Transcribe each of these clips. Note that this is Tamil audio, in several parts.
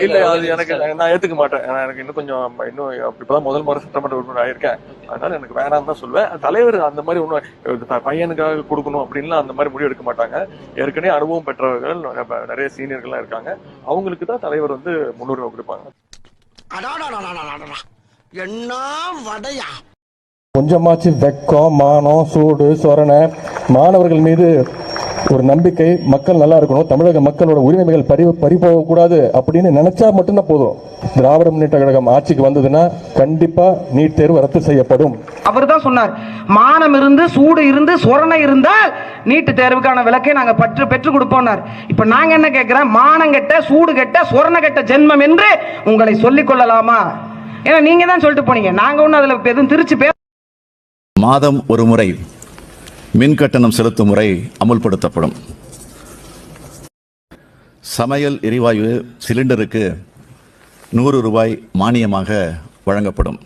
இல்ல அது எனக்கு நான் ஏத்துக்க மாட்டேன். எனக்கு இன்னும் கொஞ்சம் இன்னும் இப்பதான் முதல் முறை சட்டமன்ற உறுப்பினர் ஆயிருக்கேன். அதனால எனக்கு வேணாம் தான் சொல்லுவேன் தலைவர் அந்த மாதிரி ஒன்றும் பையனுக்காக கொடுக்கணும் அப்படின்லாம் அந்த மாதிரி முடிவு எடுக்க மாட்டாங்க. ஏற்கனவே அனுபவம் பெற்றவர்கள் நிறைய- சீனியர்கள்லாம் இருக்காங்க. அவங்களுக்கு தான் தலைவர் வந்து முன்னுரிமை கொடுப்பாங்க. என்ன வடையா? கொஞ்சமாச்சு வெக்கம் மானம் சூடு சொரணை. மாணவர்கள் மீது ஒரு நம்பிக்கை மக்கள் நல்லா இருக்கணும் தமிழக மக்களோட உரிமைகள் பறி பறி போகக்கூடாது அப்படின்னு நினைச்சா மட்டும்தான் போதும். திராவிட முன்னேற்ற கழகம் ஆட்சிக்கு வந்ததுன்னா கண்டிப்பா நீட் தேர்வு ரத்து செய்யப்படும். அவர் தான் சொன்னார். மானம் இருந்து சூடு இருந்து சொரணை இருந்தால் நீட்டு தேர்வுக்கான விளக்கை நாங்க பற்று பெற்றுக் கொடுப்போம்னார். இப்ப நாங்க என்ன கேட்கிறோம்? மானம் கெட்ட சூடு கெட்ட சொரண கெட்ட ஜென்மம் என்று உங்களை சொல்லிக் கொள்ளலாமா? ஏன்னா நீங்க தான் சொல்லிட்டு போனீங்க. நாங்க ஒன்றும் அதுல எதுவும் திருச்சி பேச மாதம் ஒரு முறை மின் கட்டணம் செலுத்தும் முறை அமுல்படுத்தப்படும். சமையல் எரிவாயு சிலிண்டருக்கு நூறு ரூபாய் மானியமாக வழங்கப்படும்.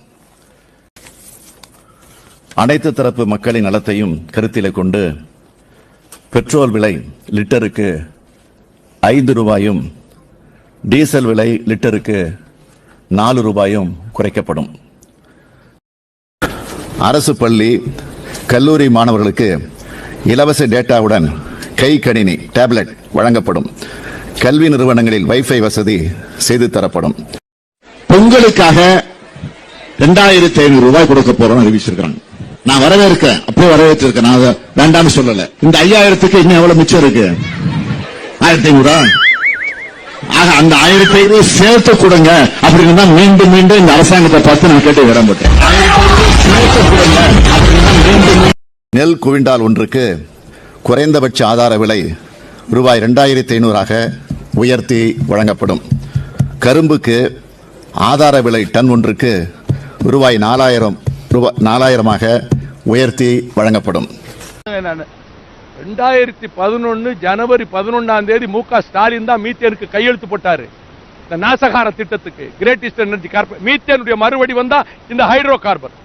அனைத்து தரப்பு மக்களின் நலத்தையும் கருத்திலே கொண்டு பெட்ரோல் விலை லிட்டருக்கு ஐந்து ரூபாயும் டீசல் விலை லிட்டருக்கு நாலு ரூபாயும் குறைக்கப்படும். அரசு பள்ளி கல்லூரி மாணவர்களுக்கு இலவச டேட்டாவுடன் கை கணினி டேப்லெட் வழங்கப்படும். கல்வி நிறுவனங்களில் வைஃபை வசதி செய்து தரப்படும். பொங்கலுக்காக ரெண்டாயிரத்தி ஐநூறு ரூபாய் கொடுக்க போறோம் அறிவிச்சிருக்காங்க நான் வரவேற்கிறேன். அப்படியே வரவேற்றிருக்கேன். நான் வேண்டாம்னு சொல்லல. இந்த ஐயாயிரத்துக்கு இன்னும் எவ்வளவு மிச்சம் இருக்கு? ஆயிரத்தி ஐநூறா? ஆக அந்த ஆயிரத்தி ஐநூறு சேர்த்து கொடுங்க. அப்படின்னு தான் மீண்டும் மீண்டும் இந்த அரசாங்கத்தை பார்த்து நான் கேட்டு விடம்பட்டேன் நெல் குவிண்டால் ஒன்றுக்கு குறைந்தபட்ச ஆதார விலை ரூபாய் ரெண்டாயிரத்தி ஐநூறாக உயர்த்தி வழங்கப்படும். கரும்புக்கு ஆதார விலை டன் ஒன்றுக்கு ரூபாய் நாலாயிரம் ரூபாய் நாலாயிரமாக உயர்த்தி வழங்கப்படும். ரெண்டாயிரத்தி பதினொன்று ஜனவரி பதினொன்றாம் தேதி மு க ஸ்டாலின் தான் மீத்தேனுக்கு கையெழுத்து போட்டார். இந்த நாசகார திட்டத்துக்கு கிரேட் எனர்ஜி கார்பன் மீத்தேனுடைய மறுபடி வந்தால் இந்த ஹைட்ரோ கார்பன்